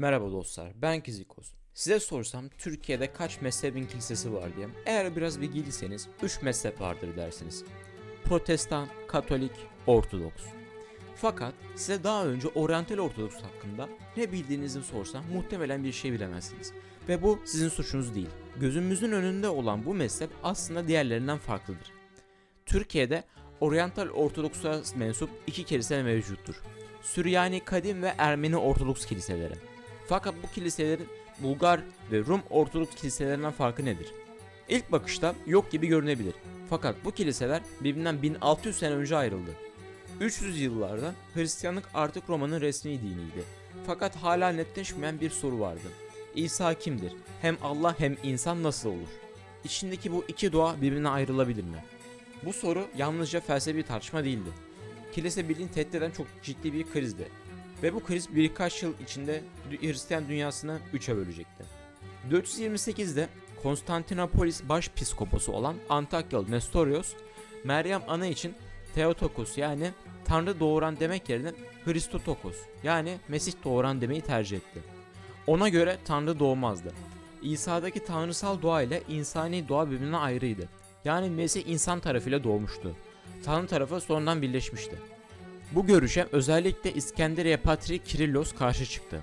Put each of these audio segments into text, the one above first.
Merhaba dostlar, ben Kizikos. Size sorsam Türkiye'de kaç mezhebin kilisesi var diye. Eğer biraz bilgiliyseniz 3 mezhep vardır dersiniz. Protestan, Katolik, Ortodoks. Fakat size daha önce Oryantal Ortodoks hakkında ne bildiğinizi sorsam muhtemelen bir şey bilemezsiniz. Ve bu sizin suçunuz değil. Gözümüzün önünde olan bu mezhep aslında diğerlerinden farklıdır. Türkiye'de Oryantal Ortodoks'a mensup iki kilise mevcuttur. Süryani Kadim ve Ermeni Ortodoks kiliseleri. Fakat bu kiliselerin Bulgar ve Rum Ortodoks kiliselerinden farkı nedir? İlk bakışta yok gibi görünebilir. Fakat bu kiliseler birbirinden 1600 sene önce ayrıldı. 300 yıllarda Hristiyanlık artık Roma'nın resmi diniydi. Fakat hala netleşmeyen bir soru vardı. İsa kimdir? Hem Allah hem insan nasıl olur? İçindeki bu iki doğa birbirine ayrılabilir mi? Bu soru yalnızca felsefi tartışma değildi. Kilise bildiğin tehdit eden çok ciddi bir krizdi. Ve bu kriz birkaç yıl içinde Hristiyan dünyasını üçe bölecekti. 428'de Konstantinopolis başpiskoposu olan Antakyalı Nestorius, Meryem Ana için Theotokos yani Tanrı doğuran demek yerine Hristotokos yani Mesih doğuran demeyi tercih etti. Ona göre Tanrı doğmazdı. İsa'daki tanrısal doğa ile insani doğa birbirinden ayrıydı. Yani Mesih insan tarafıyla doğmuştu. Tanrı tarafı sonradan birleşmişti. Bu görüşe özellikle İskenderiye Patriği Kirillos karşı çıktı.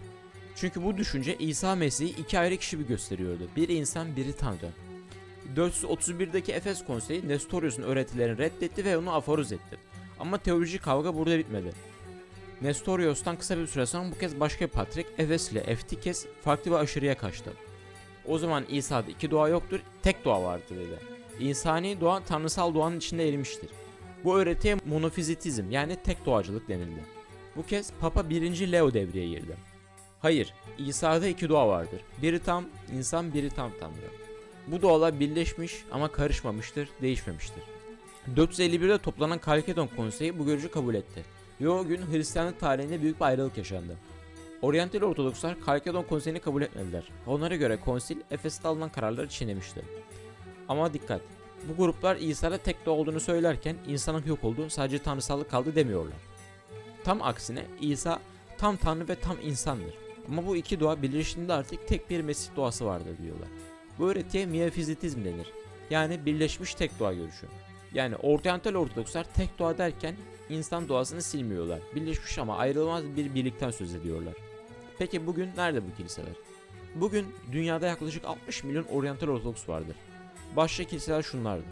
Çünkü bu düşünce İsa Mesih'i iki ayrı kişi bir gösteriyordu. Biri insan, biri Tanrı. 431'deki Efes Konseyi Nestorius'un öğretilerini reddetti ve onu aforoz etti. Ama teolojik kavga burada bitmedi. Nestorius'tan kısa bir süre sonra bu kez başka bir Patrik Efes ile Eftikes farklı bir aşırıya kaçtı. O zaman İsa'da iki doğa yoktur, tek doğa vardır dedi. İnsani doğa tanrısal doğanın içinde erimiştir. Bu öğretiye monofizitizm yani tek doğacılık denildi. Bu kez Papa 1. Leo devreye girdi. Hayır, İsa'da iki doğa vardır. Biri tam insan, biri tam tanrı. Bu doğalar birleşmiş ama karışmamıştır, değişmemiştir. 451'de toplanan Kalkedon Konseyi bu görüşü kabul etti. Ve o gün Hristiyanlık tarihinde büyük bir ayrılık yaşandı. Oryantal Ortodokslar Kalkedon Konseyi'ni kabul etmediler. Onlara göre konsil Efes'te alınan kararları çiğnemişti. Ama dikkat, bu gruplar İsa'da tek olduğunu söylerken insanın yok olduğu sadece tanrısallık kaldı demiyorlar. Tam aksine İsa tam tanrı ve tam insandır. Ama bu iki doğa birleştiğinde artık tek bir Mesih doğası vardır diyorlar. Bu öğretiye miyafizitizm denir. Yani birleşmiş tek doğa görüşü. Yani oryantal ortodokslar tek doğa derken insan doğasını silmiyorlar. Birleşmiş ama ayrılmaz bir birlikten söz ediyorlar. Peki bugün nerede bu kiliseler? Bugün dünyada yaklaşık 60 milyon oryantal ortodoks vardır. Başta kiliseler şunlardır.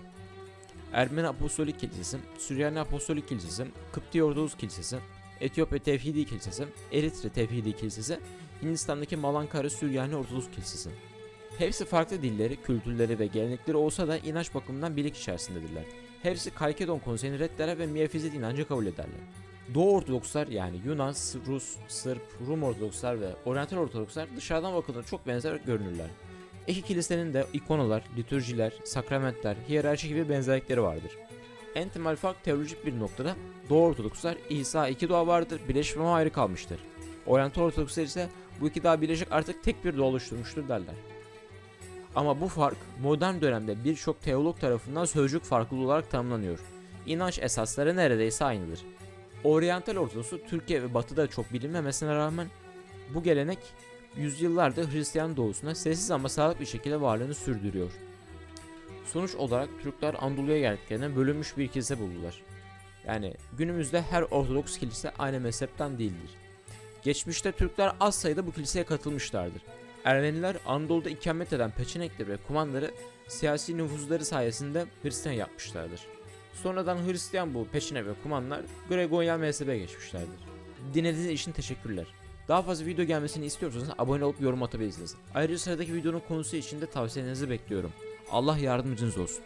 Ermeni Apostolik Kilisesi, Süryani Apostolik Kilisesi, Kıpti Ortodoks Kilisesi, Etiyopya Tevhidi Kilisesi, Eritre Tevhidi Kilisesi, Hindistan'daki Malankara Süryani Ortodoks Kilisesi. Hepsi farklı dilleri, kültürleri ve gelenekleri olsa da inanç bakımından birlik içerisindedirler. Hepsi Kalkedon Konseyi'ni reddeder ve miyafizit inancı kabul ederler. Doğu Ortodokslar yani Yunan, Rus, Sırp, Rum Ortodokslar ve Oryantal Ortodokslar dışarıdan bakıldığında çok benzer görünürler. İki kilisenin de ikonalar, litürjiler, sakramentler, hiyerarşi gibi benzerlikleri vardır. En temel fark teolojik bir noktada Doğu Ortodokslar İsa iki doğa vardır, birleşip ama ayrı kalmıştır. Oryantal Ortodokslar ise bu iki doğa birleşik artık tek bir doğa oluşturmuştur derler. Ama bu fark modern dönemde birçok teolog tarafından sözcük farklı olarak tanımlanıyor. İnanç esasları neredeyse aynıdır. Oryantal Ortodoksu Türkiye ve Batı'da çok bilinmemesine rağmen bu gelenek yüzyıllardır Hristiyan doğusuna sessiz ama sağlıklı bir şekilde varlığını sürdürüyor. Sonuç olarak Türkler Anadolu'ya geldiklerinde bölünmüş bir kilise buldular. Yani günümüzde her Ortodoks kilise aynı mezhepten değildir. Geçmişte Türkler az sayıda bu kiliseye katılmışlardır. Ermeniler Anadolu'da ikamet eden Peçenekli ve Kumanları siyasi nüfuzları sayesinde Hristiyan yapmışlardır. Sonradan Hristiyan bu Peçenek ve Kumanlar Gregorian mezhebe geçmişlerdir. Dinlediğiniz için teşekkürler. Daha fazla video gelmesini istiyorsanız abone olup yorum atabilirsiniz. Ayrıca sıradaki videonun konusu için de tavsiyelerinizi bekliyorum. Allah yardımcınız olsun.